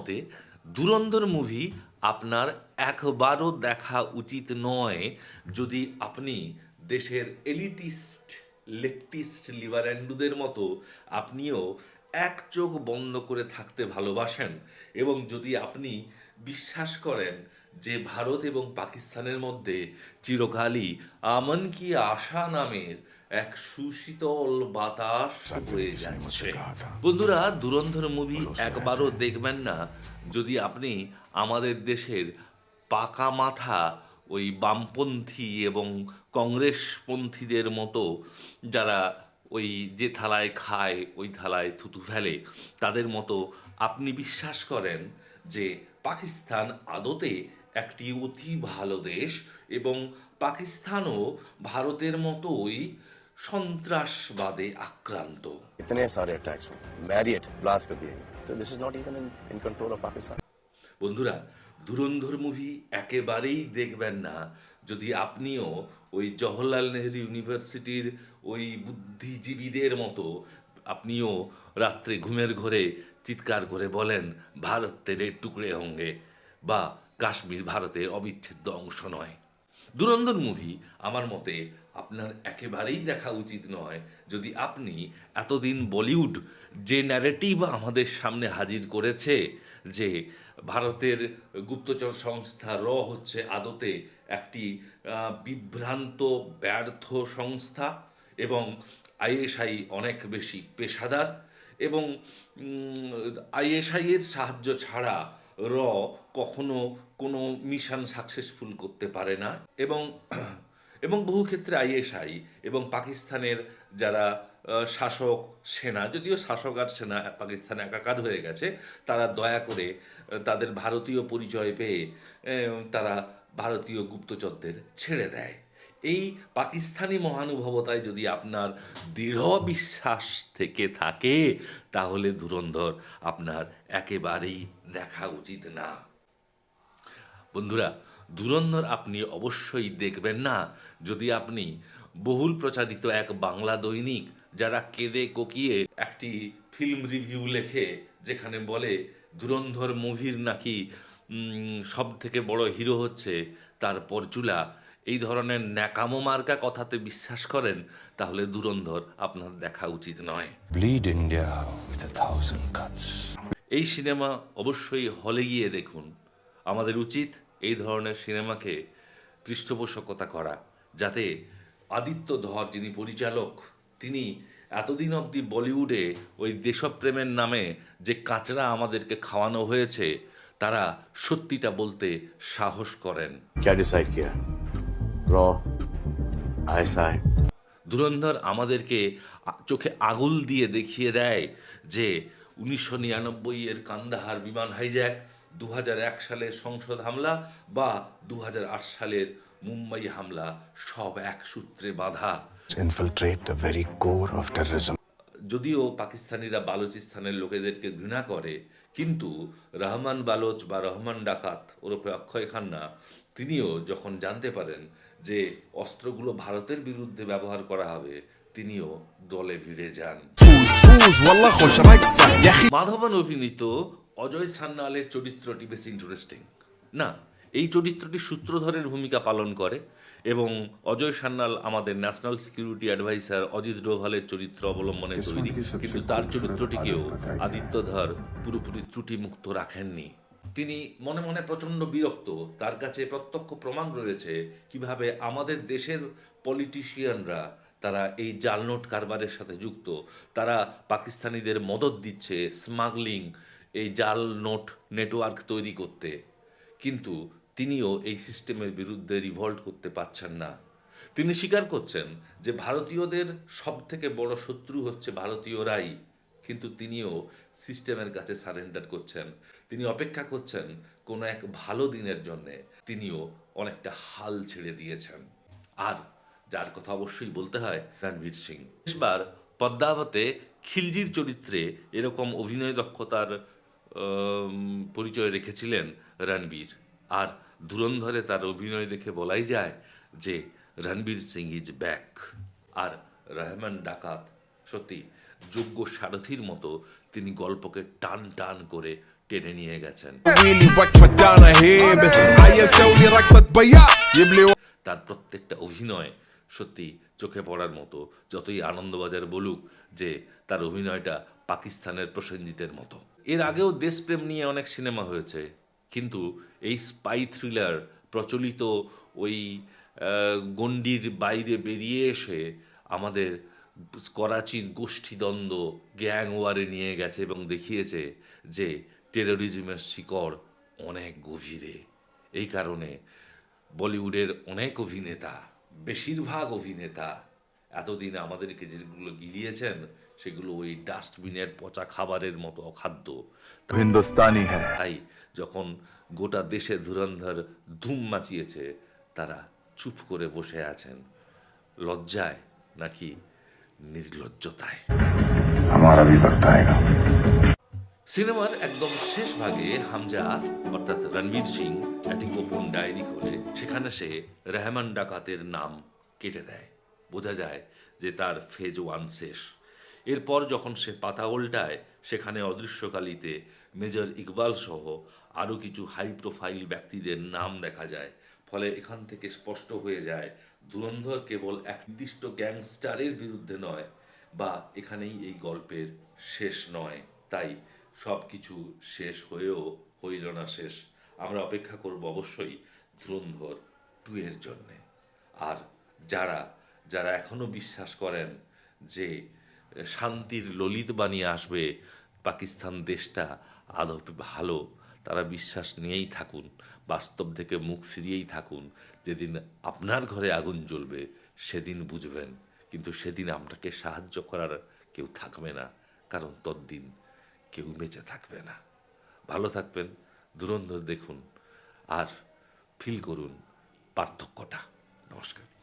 মতে দুরন্দর মুভি আপনার একবারও দেখা উচিত নয় যদি আপনি দেশের এলিটিস্ট লেফটিস্ট লিবারেন্ডুদের মতো আপনিও এক চোখ বন্ধ করে থাকতে ভালোবাসেন এবং যদি আপনি বিশ্বাস করেন যে ভারত এবং পাকিস্তানের মধ্যে চিরকালই আমন কি আশা নামের এক সুশীতল বাতাস বয়ে যাচ্ছে। বন্ধুরা দুরন্ধর মুভি একবারও দেখবেন না। যদি আপনি আমাদের দেশের পাকা মাথা ওই বামপন্থী এবং কংগ্রেসপন্থীদের মতো যারা ওই যে থালায় খায় ওই থালায় থুতু ফেলে তাদের মতো আপনি বিশ্বাস করেন যে পাকিস্তান আদতে একটি অতি ভালো দেশ এবং পাকিস্তানও ভারতের মতোই সন্ত্রাসবাদে আক্রান্ত। ইজ নট কন্ট্রোল পাকিস্তান বন্ধুরা ধুরন্ধর মুভি একেবারেই দেখবেন না। যদি আপনিও ওই জওহরলাল নেহরু ইউনিভার্সিটির ওই বুদ্ধিজীবীদের মতো আপনিও রাত্রে ঘুমের ঘরে চিৎকার করে বলেন ভারতের টুকরে হঙ্গে বা কাশ্মীর ভারতের অবিচ্ছেদ্য অংশ নয় দুরন্দর মুভি আমার মতে আপনার একেবারেই দেখা উচিত নয় যদি আপনি এতদিন বলিউড যে ন্যারেটিভ আমাদের সামনে হাজির করেছে যে ভারতের গুপ্তচর সংস্থা র হচ্ছে আদতে একটি বিভ্রান্ত, ব্যর্থ সংস্থা এবং আইএসআই অনেক বেশি পেশাদার এবং আইএসআইয়ের সাহায্য ছাড়া র কখনো কোনো মিশন সাকসেসফুল করতে পারে না এবং এবং বহু ক্ষেত্রে আইএসআই এবং পাকিস্তানের যারা শাসক সেনা, যদিও শাসক আর সেনা, পাকিস্তানে একাকার হয়ে গেছে, তারা দয়া করে তাদের ভারতীয় পরিচয় পেয়ে তারা ভারতীয় গুপ্তচরদের ছেড়ে দেয়। এই পাকিস্তানি মহানুভবতায় যদি আপনার দৃঢ় বিশ্বাস থেকে থাকে, তাহলে ধুরন্ধর, আপনার একেবারেই দেখা উচিত না। বন্ধুরা ধুরন্ধর আপনি অবশ্যই দেখবেন না। যদি আপনি বহুল প্রচারিত এক বাংলা দৈনিক যারা কেঁদে কোকিয়ে একটি ফিল্ম রিভিউ লেখে যেখানে বলে ধুরন্ধর মুভির নাকি সব থেকে বড় হিরো হচ্ছে তার পরচুলা। এই ধরনের ন্যাকামো মার্কা কথাতে বিশ্বাস করেন তাহলে ধুরন্ধর আপনার দেখা উচিত নয়. এই সিনেমা অবশ্যই হলে গিয়ে দেখুন। আমাদের উচিত এই ধরনের সিনেমাকে পৃষ্ঠপোষকতা করা যাতে আদিত্য ধর যিনি পরিচালক তিনি এতদিন অবধি বলিউডে ওই দেশপ্রেমের নামে যে কাঁচরা আমাদেরকে খাওয়ানো হয়েছে তারা সত্যিটা বলতে সাহস করেন। ধুরন্ধর আমাদেরকে চোখে আগুল দিয়ে দেখিয়ে দেয় যে উনিশশো নিরানব্বই এর কান্দাহার বিমান হাইজ্যাক দু হাজার এক সালের সংসদ হামলা বা দু হাজার আট সালের মুম্বাই হামলা সব এক সূত্রে বাধা। যদিও পাকিস্তানিরা বালুচিস্তানের লোকেদেরকে ঘৃণা করে কিন্তু রহমান বালোচ বা রহমান ডাকাত ওরফে অক্ষয় খান্না তিনিও যখন জানতে পারেন যে অস্ত্রগুলো ভারতের বিরুদ্ধে ব্যবহার করা হবে তিনিও দলে ভিড়ে যান। মাধবান অভিনীত অজয় সান্যালের চরিত্রটি বেশ ইন্টারেস্টিং না এই চরিত্রটি সূত্রধরের ভূমিকা পালন করে এবং অজয় সান্যাল আমাদের ন্যাশনাল সিকিউরিটি অ্যাডভাইসার অজিত ডোভালের চরিত্র অবলম্বনে তৈরি। কিন্তু তার চরিত্রটিকেও আদিত্য ধর পুরোপুরি ত্রুটিমুক্ত রাখেননি। তিনি মনে মনে প্রচণ্ড বিরক্ত। তার কাছে প্রত্যক্ষ প্রমাণ রয়েছে কীভাবে আমাদের দেশের পলিটিশিয়ানরা তারা এই জাল নোট কারবারের সাথে যুক্ত। তারা পাকিস্তানিদের মদত দিচ্ছে স্মাগলিং এই জাল নোট নেটওয়ার্ক তৈরি করতে। কিন্তু তিনিও এই সিস্টেমের বিরুদ্ধে রিভল্ট করতে পারছেন না। তিনি স্বীকার করছেন যে ভারতীয়দের সব থেকে বড় শত্রু হচ্ছে ভারতীয়রাই। কিন্তু তিনিও সিস্টেমের কাছে সারেন্ডার করছেন। তিনি অপেক্ষা করছেন কোনো এক ভালো দিনের জন্যে। তিনিও অনেকটা হাল ছেড়ে দিয়েছেন। আর যার কথা অবশ্যই বলতে হয়, রণবীর সিং। শেষবার পদ্মাবতে খিলজির চরিত্রে এরকম অভিনয় দক্ষতার পরিচয় রেখেছিলেন রণবীর। আর ধুরন্ধরে তার অভিনয় দেখে বলাই যায় যে রণবীর সিং ইজ ব্যাক। আর রহমান ডাকাত, সত্যি যোগ্য সারথীর মতো তিনি গল্পকে টান টান করে টেনে নিয়ে গেছেন। তার প্রত্যেকটা অভিনয় সত্যি চোখে পড়ার মতো, যতই আনন্দবাজার বলুক যে তার অভিনয়টা পাকিস্তানের প্রসেনজিতের মতো। এর আগেও দেশপ্রেম নিয়ে অনেক সিনেমা হয়েছে, কিন্তু এই স্পাই থ্রিলার প্রচলিত ওই গণ্ডির বাইরে বেরিয়ে এসে আমাদের করাচির গোষ্ঠীদ্বন্দ্ব গ্যাং ওয়ারে নিয়ে গেছে এবং দেখিয়েছে যে টেরোরিজমের শিকড় অনেক গভীরে। এই কারণে বলিউডের অনেক অভিনেতা, বেশিরভাগ অভিনেতা, এতদিন আমাদেরকে যেগুলো গিলিয়েছেন সেগুলো ওই ডাস্টবিনের পচা খাবারের মতো অখাদ্য। হিন্দুস্তানি হ্যাঁ। তাই যখন গোটা দেশে ধুরন্ধর ধুম মাচিয়েছে তারা চুপ করে বসে আছেন। লজ্জায় নাকি নির্লজ্জতায়? আমার সিনেমার একদম শেষ ভাগে হামজা অর্থাৎ রণবীর সিং একটি গোপন ডায়েরি করে সেখানে সে রেহমান ডাকাতের নাম কেটে দেয়। বোঝা যায় যে তার ফেজ ওয়ান শেষ। এরপর যখন সে পাতা উল্টায়, সেখানে অদৃশ্যকালীতে মেজর ইকবাল সহ আরও কিছু হাই প্রোফাইল ব্যক্তিদের নাম দেখা যায়। ফলে এখান থেকে স্পষ্ট হয়ে যায়, ধুরন্ধর কেবল এক নির্দিষ্ট গ্যাংস্টারের বিরুদ্ধে নয় বা এখানেই এই গল্পের শেষ নয়। তাই সব কিছু শেষ হয়েও হইল না শেষ। আমরা অপেক্ষা করব অবশ্যই ধুরন্ধর টু এর জন্যে। আর যারা যারা এখনও বিশ্বাস করেন যে শান্তির ললিত বানিয়ে আসবে, পাকিস্তান দেশটা আদৌ ভালো, তারা বিশ্বাস নিয়েই থাকুন, বাস্তব থেকে মুখ ফিরিয়েই থাকুন, যেদিন আপনার ঘরে আগুন জ্বলবে, সেদিন বুঝবেন, কিন্তু সেদিন আপনাকে সাহায্য করার কেউ থাকবে না, কারণ তদ্দিন কেউ বেঁচে থাকবে না। ভালো থাকবেন দুরন্ধর দেখুন, আর ফিল করুন পার্থক্যটা। নমস্কার।